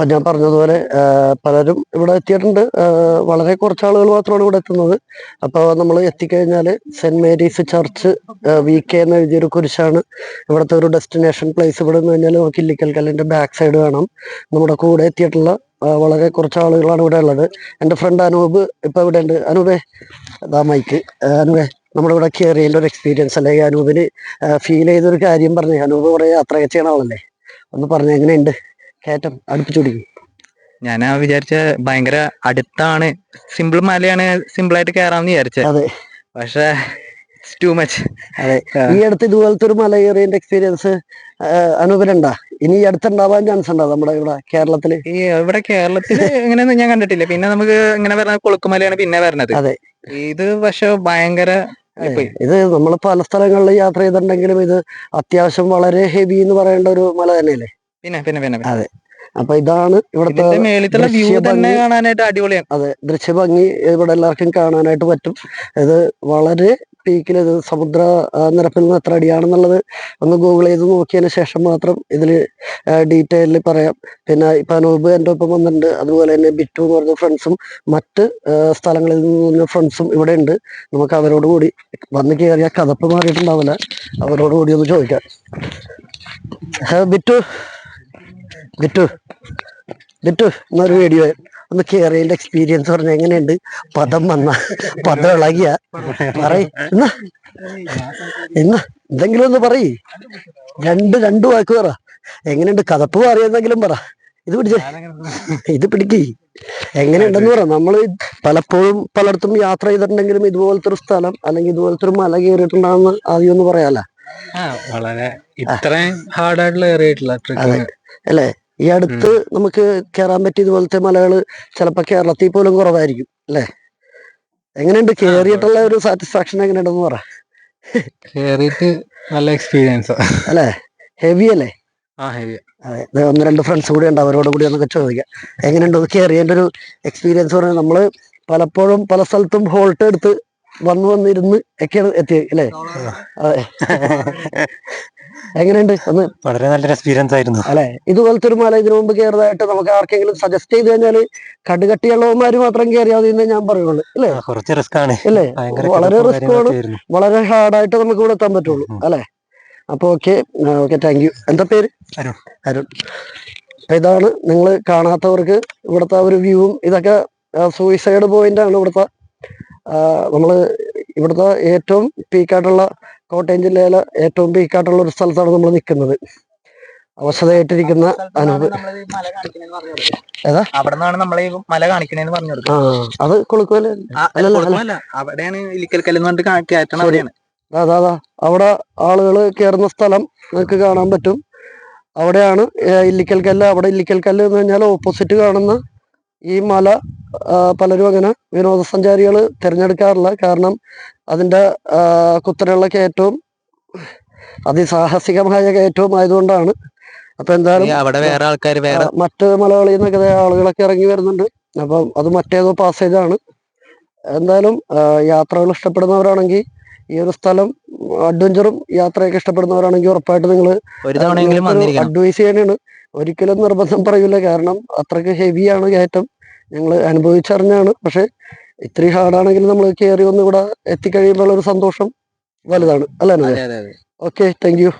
അപ്പൊ ഞാൻ പറഞ്ഞതുപോലെ പലരും ഇവിടെ എത്തിയിട്ടുണ്ട്. വളരെ കുറച്ച് ആളുകൾ മാത്രമാണ് ഇവിടെ എത്തുന്നത്. അപ്പോൾ നമ്മൾ എത്തിക്കഴിഞ്ഞാൽ Saint Mary's church V K എന്ന് എഴുതിയൊരു കുരിശാണ്. ഇവിടുത്തെ ഒരു ഡെസ്റ്റിനേഷൻ പ്ലേസ് ഇവിടെ നിന്ന് കഴിഞ്ഞാൽ നമുക്ക് ഇല്ലിക്കൽ കല്ലിന്റെ ബാക്ക് സൈഡ് കാണാം നമ്മുടെ കൂടെ എത്തിയിട്ടുള്ള വളരെ കുറച്ച് ആളുകളാണ് ഇവിടെ ഉള്ളത്. എന്റെ ഫ്രണ്ട് അനൂപ് ഇപ്പോൾ ഇവിടെ ഉണ്ട്. അനൂപേ അതാ മൈക്ക് അനൂപേ നമ്മുടെ ഇവിടെ കയറിയതിന്റെ ഒരു എക്സ്പീരിയൻസ് അല്ലെങ്കിൽ അനൂപിന് ഫീൽ ചെയ്തൊരു കാര്യം പറഞ്ഞു. അനൂപ് കുറെ യാത്രയൊക്കെ ചെയ്യണ ആളല്ലേ? ഒന്ന് പറഞ്ഞു എങ്ങനെയുണ്ട്? കയറ്റം അടുപ്പിച്ചു പിടിക്കും. ഞാൻ ആ വിചാരിച്ച ഭയങ്കര അടുത്താണ് സിമ്പിൾ മലയാണ് സിമ്പിൾ ആയിട്ട് കയറാമെന്ന് വിചാരിച്ചത് അതെ. പക്ഷെ ടു മച്ച് അതെ. ഈ അടുത്ത് ഇതുപോലത്തെ ഒരു മല കയറിയതിന്റെ എക്സ്പീരിയൻസ് അനൂപിനുണ്ടാ ഇനി ഈ അടുത്തുണ്ടാവാൻ ചാൻസ് ഉണ്ടോ നമ്മുടെ ഇവിടെ കേരളത്തിൽ? ഈ ഇവിടെ കേരളത്തിൽ ഇങ്ങനെയൊന്നും ഞാൻ കണ്ടിട്ടില്ല. പിന്നെ നമുക്ക് ഇങ്ങനെ വരുന്ന കൊളുക്കുമലയാണ് പിന്നെ വരുന്നത് അതെ. ഇത് പക്ഷെ ഭയങ്കര ഇത് നമ്മൾ പല സ്ഥലങ്ങളിൽ യാത്ര ചെയ്തിട്ടുണ്ടെങ്കിലും ഇത് അത്യാവശ്യം വളരെ ഹെവി എന്ന് പറയേണ്ട ഒരു മല തന്നെയല്ലേ? പിന്നെ പിന്നെ പിന്നെ. അതെ. അപ്പൊ ഇതാണ് ഇവിടുത്തെ മേളിത്തുള്ള വ്യൂ ദൃശ്യ തന്നെ ഭംഗി- കാണാനായിട്ട് അടിപൊളിയാണ്. അതെ ദൃശ്യഭംഗി ഇവിടെ എല്ലാവർക്കും കാണാനായിട്ട് പറ്റും. ഇത് വളരെ പീക്കിൽ ഇത് സമുദ്ര നിരപ്പിൽ നിന്ന് എത്ര അടിയാണെന്നുള്ളത് ഒന്ന് ഗൂഗിൾ ചെയ്ത് നോക്കിയതിന് ശേഷം മാത്രം ഇതിൽ ഡീറ്റെയിലിൽ പറയാം. പിന്നെ ഇപ്പൊ അനൂപ് എന്റെ ഒപ്പം വന്നിട്ടുണ്ട്. അതുപോലെ തന്നെ ബിറ്റു എന്ന് പറഞ്ഞ ഫ്രണ്ട്സും മറ്റ് സ്ഥലങ്ങളിൽ നിന്ന് ഫ്രണ്ട്സും ഇവിടെ ഉണ്ട്. നമുക്ക് അവരോട് കൂടി വന്ന് കയറിയ കഥപ്പ് മാറിയിട്ടുണ്ടാവില്ല. അവരോട് കൂടി ഒന്ന് ചോദിക്കാം. ബിറ്റു ബിറ്റു ബിറ്റു എന്നൊരു വീഡിയോ ഒന്ന് കേറിയതിന്റെ എക്സ്പീരിയൻസ് പറഞ്ഞ എങ്ങനെയുണ്ട്? പദം വന്ന പദം ഇളകിയ. പറയ എന്നാ എന്നാ എന്തെങ്കിലും ഒന്ന് പറയ്. രണ്ട് രണ്ട് വാക്ക് പറ. എങ്ങനെയുണ്ട്? കഥപ്പ് പറയുന്നെങ്കിലും പറ. ഇത് പിടിച്ചേ. ഇത് പിടിക്ക്. എങ്ങനെയുണ്ടെന്ന് പറ. നമ്മൾ പലപ്പോഴും പലയിടത്തും യാത്ര ചെയ്തിട്ടുണ്ടെങ്കിലും ഇതുപോലത്തെ ഒരു സ്ഥലം അല്ലെങ്കിൽ ഇതുപോലത്തെ ഒരു മല കയറിയിട്ടുണ്ടാകുന്ന ആദ്യം ഒന്ന് പറയാല. വളരെ. ഇത്രയും ഹാർഡായിട്ടുള്ള ഏറിയായിട്ടുള്ള ട്രിക്കിങ് അല്ലേ? ഈ അടുത്ത് നമുക്ക് കയറാൻ പറ്റിയ ഇതുപോലത്തെ മലകൾ ചിലപ്പോ കേരളത്തിൽ പോലും കുറവായിരിക്കും അല്ലേ? എങ്ങനെയുണ്ട്? കേറിയിട്ടുള്ള ഒരു സാറ്റിസ്ഫാക്ഷൻ എങ്ങനെയുണ്ടെന്ന് പറ. കേറിയിട്ട് നല്ല എക്സ്പീരിയൻസ് അല്ലേ? ഹെവി അല്ലേ? അതെ. ഒന്ന് രണ്ട് ഫ്രണ്ട്സ് കൂടി ഉണ്ട് അവരോട് കൂടി ഒന്നൊക്കെ ചോദിക്കാം. എങ്ങനെയുണ്ട്? ഒന്ന് കയറിയതിന്റെ ഒരു എക്സ്പീരിയൻസ് പറഞ്ഞാൽ നമ്മൾ പലപ്പോഴും പല സ്ഥലത്തും ഹോൾട്ട് എടുത്ത് വന്ന് വന്നിരുന്ന് ഒക്കെയാണ് എത്തിയത് അല്ലേ? അതെ. എങ്ങനെയുണ്ട്? ഒന്ന് വളരെ നല്ലൊരു എക്സ്പീരിയൻസ് ആയിരുന്നു. അല്ലെ? ഇതുപോലത്തെ ഒരു മല ഇതിനു മുമ്പ് കയറുന്നതായിട്ട് നമുക്ക് ആർക്കെങ്കിലും സജസ്റ്റ് ചെയ്ത് കഴിഞ്ഞാൽ കടുകട്ടിയുള്ളവന്മാര് മാത്രം കയറിയാൽ മതി ഞാൻ പറയുള്ളൂ അല്ലേ? കുറച്ച് റിസ്ക് ആണ്. അല്ലേ? വളരെ റിസ്ക് ആണ്. വളരെ ഹാർഡായിട്ട് നമുക്ക് ഇവിടെ എത്താൻ പറ്റുള്ളൂ അല്ലേ അല്ലെ? അപ്പൊ ഓക്കെ ഓക്കെ താങ്ക് യു എന്താ പേര്? അരുൺ. അരുൺ. അപ്പൊ ഇതാണ് നിങ്ങൾ കാണാത്തവർക്ക് ഇവിടുത്തെ ഒരു വ്യൂവും ഇതൊക്കെ സൂയിസൈഡ് പോയിന്റ് ആണ് ഇവിടുത്തെ ആ, നമ്മൾ ഇവിടുത്തെ ഏറ്റവും പീക്കായിട്ടുള്ള കോട്ടയം ജില്ലയിലെ ഏറ്റവും പീക്കായിട്ടുള്ള ഒരു സ്ഥലത്താണ് നമ്മൾ നിൽക്കുന്നത് അവശതയായിട്ടിരിക്കുന്ന അനൂപ്. ഏതാ? അവിടെ നിന്നാണ് നമ്മളെ ഈ മല കാണിക്കണേന്ന് പറഞ്ഞു കൊടുക്കുക അത് കൊളുക്കുമല്ലേ അവിടെയാണ് ഇലിക്കൽ എന്ന് പറഞ്ഞിട്ട് കയറ്റണം. അവിടെയാണ്. അതാ അതാ അവിടെ ആളുകൾ കയറുന്ന സ്ഥലം നിങ്ങൾക്ക് കാണാൻ പറ്റും. അവിടെയാണ് ഇല്ലിക്കൽ കല്ല് അവിടെ ഇല്ലിക്കൽ കല്ല് എന്ന് പറഞ്ഞാൽ ഓപ്പോസിറ്റ് കാണുന്ന ഈ മല പലരും അങ്ങനെ വിനോദസഞ്ചാരികൾ തിരഞ്ഞെടുക്കാറില്ല. കാരണം അതിന്റെ കുത്തനെയുള്ള കയറ്റവും അതിസാഹസികമായ കയറ്റവും ആയതുകൊണ്ടാണ്. അപ്പൊ എന്തായാലും അവിടെ വേറെ ആൾക്കാർ വേറെ മറ്റ് മലകളിൽ നിന്നൊക്കെ ആളുകളൊക്കെ ഇറങ്ങി വരുന്നുണ്ട്. അപ്പം അത് മറ്റേതോ പാസേജ് ആണ് എന്തായാലും യാത്രകൾ ഇഷ്ടപ്പെടുന്നവരാണെങ്കിൽ ഈ ഒരു സ്ഥലം അഡ്വഞ്ചറും യാത്രയൊക്കെ ഇഷ്ടപ്പെടുന്നവരാണെങ്കിൽ ഉറപ്പായിട്ട് നിങ്ങൾ അഡ്വൈസ് ചെയ്യാനാണ് ഒരിക്കലും നിർബന്ധം പറയൂല. കാരണം അത്രയ്ക്ക് ഹെവിയാണ് കയറ്റം. ഞങ്ങൾ അനുഭവിച്ചറിഞ്ഞാണ്. പക്ഷെ ഇത്രയും ഹാർഡാണെങ്കിൽ നമ്മൾ കയറി ഒന്നുകൂടെ എത്തിക്കഴിയുമ്പോൾ ഒരു സന്തോഷം വലുതാണ്. അല്ലേ ഓക്കെ താങ്ക് യു